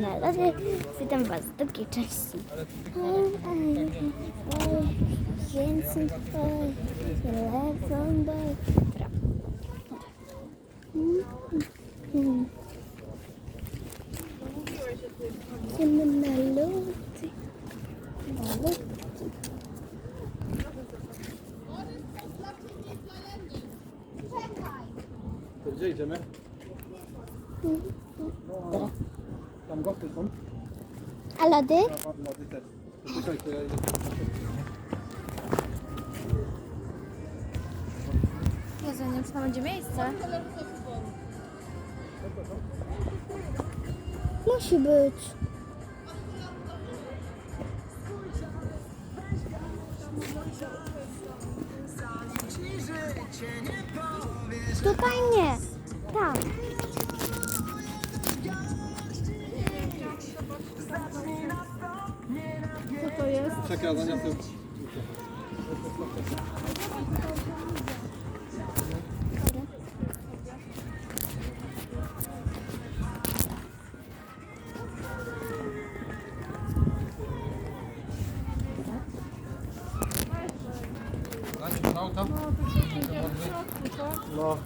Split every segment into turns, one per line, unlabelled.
na lody. Witam Was w drugiej części. Mm. Idziemy na lody. Na lody.
To gdzie idziemy? No, tam gosty są.
A lody?
Też. To Czekaj, to ja idę.
Jezu, nie wiem, czy tam będzie miejsce.
Musi być. Tutaj nie. Tam.
Co to jest?
Czekaj, ja zaniosę. No.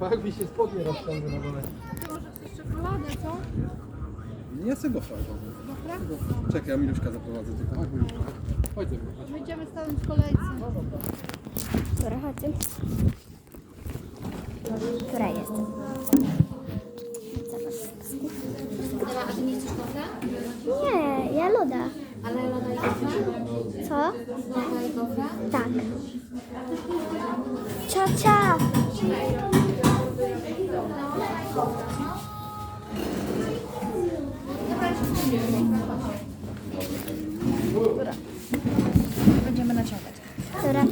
Tak mi się spodnie rozciągły na dole.
Ty może chcesz czekoladę, co?
Nie chcę go fajnego. Czekaj, ja Miluszka zaprowadzę tylko. Chodź Miluszka. Chodź ze mną. chodź.
Będziemy stanąć w kolejce.
Dobra, chodźcie. Która jest?
Dobra, a ty nie chcesz kofra?
Nie, ja loda.
Ale loda i kofra?
Co?
Loda i kofra?
Tak. Ciocia!
Będziemy naciągać.
Dobra!